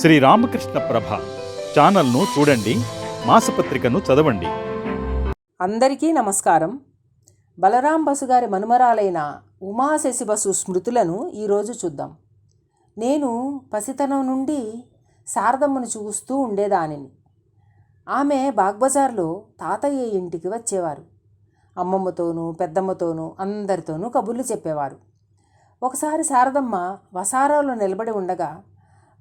శ్రీ రామకృష్ణ ప్రభ ఛానల్ను చూడండి మాసపత్రికను చదవండి. అందరికీ నమస్కారం. బలరాం బసు గారి మనుమరాలైన ఉమా శశిబసు స్మృతులను ఈరోజు చూద్దాం. నేను పసితనం నుండి శారదమ్మను చూస్తూ ఉండేదానిని. ఆమె బాగ్బజార్లో తాతయ్య ఇంటికి వచ్చేవారు. అమ్మమ్మతోనూ పెద్దమ్మతోనూ అందరితోనూ కబుర్లు చెప్పేవారు. ఒకసారి శారదమ్మ వసారాలో నిలబడి ఉండగా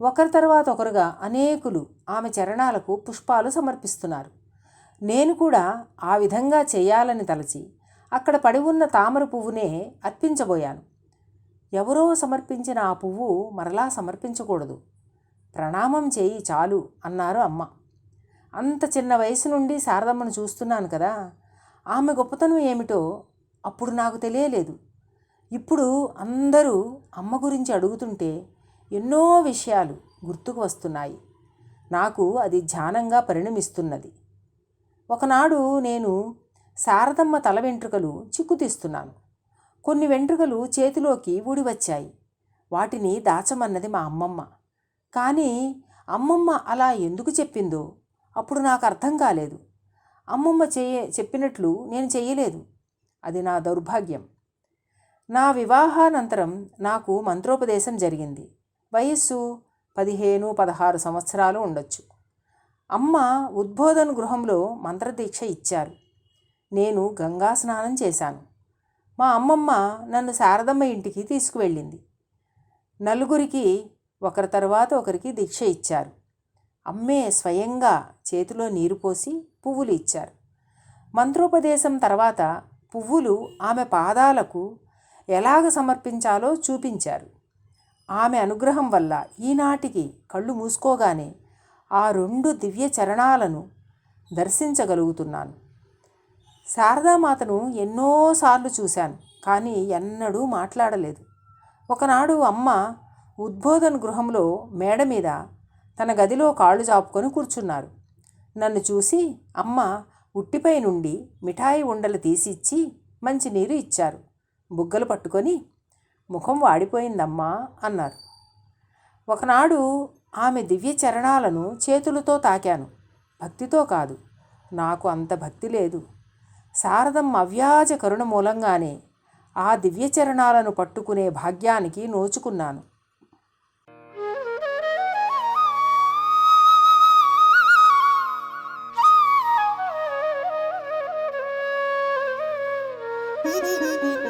ఒకరి తర్వాత ఒకరుగా అనేకులు ఆమె చరణాలకు పుష్పాలు సమర్పిస్తున్నారు. నేను కూడా ఆ విధంగా చేయాలని తలచి అక్కడ పడి ఉన్న తామర పువ్వునే అర్పించబోయాను. ఎవరో సమర్పించిన ఆ పువ్వు మరలా సమర్పించకూడదు. ప్రణామం చేయి చాలు అన్నారు అమ్మ. అంత చిన్న వయసు నుండి శారదమ్మను చూస్తున్నాను కదా ఆమె గొప్పతనం ఏమిటో అప్పుడు నాకు తెలియలేదు. ఇప్పుడు అందరూ అమ్మ గురించి అడుగుతుంటే ఎన్నో విషయాలు గుర్తుకు వస్తున్నాయి. నాకు అది ధ్యానంగా పరిణమిస్తున్నది. ఒకనాడు నేను శారదమ్మ తల వెంట్రుకలు చిక్కుతీస్తున్నాను కొన్ని వెంట్రుకలు చేతిలోకి ఊడి వచ్చాయి. వాటిని దాచమన్నది మా అమ్మమ్మ. కానీ అమ్మమ్మ అలా ఎందుకు చెప్పిందో అప్పుడు నాకు అర్థం కాలేదు. అమ్మమ్మ చేయ చెప్పినట్లు నేను చెయ్యలేదు. అది నా దౌర్భాగ్యం. నా వివాహానంతరం నాకు మంత్రోపదేశం జరిగింది. వయస్సు పదిహేను పదహారు సంవత్సరాలు ఉండొచ్చు. అమ్మ ఉద్బోధన గృహంలో మంత్రదీక్ష ఇచ్చారు. నేను గంగా స్నానం చేశాను. మా అమ్మమ్మ నన్ను శారదమ్మ ఇంటికి తీసుకువెళ్ళింది. నలుగురికి ఒకరి తర్వాత ఒకరికి దీక్ష ఇచ్చారు. అమ్మే స్వయంగా చేతిలో నీరు పోసి పువ్వులు ఇచ్చారు. మంత్రోపదేశం తర్వాత పువ్వులు ఆమె పాదాలకు ఎలాగ సమర్పించాలో చూపించారు. ఆమె అనుగ్రహం వల్ల ఈనాటికి కళ్ళు మూసుకోగానే ఆ రెండు దివ్య చరణాలను దర్శించగలుగుతున్నాను. శారదామాతను ఎన్నోసార్లు చూశాను కానీ ఎన్నడూ మాట్లాడలేదు. ఒకనాడు అమ్మ ఉద్బోధన గృహంలో మేడ మీద తన గదిలో కాళ్ళు చాపుకొని కూర్చున్నారు. నన్ను చూసి అమ్మ ఉట్టిపై నుండి మిఠాయి ఉండలు తీసిచ్చి మంచినీరు ఇచ్చారు. బుగ్గలు పట్టుకొని ముఖం వాడిపోయిందమ్మా అన్నారు. ఒకనాడు ఆమె దివ్య చరణాలను చేతులతో తాకాను. భక్తితో కాదు నాకు అంత భక్తి లేదు. శారదమ్మ అవ్యాజ కరుణ మూలంగానే ఆ దివ్య చరణాలను పట్టుకునే భాగ్యానికి నోచుకున్నాను. Thank you.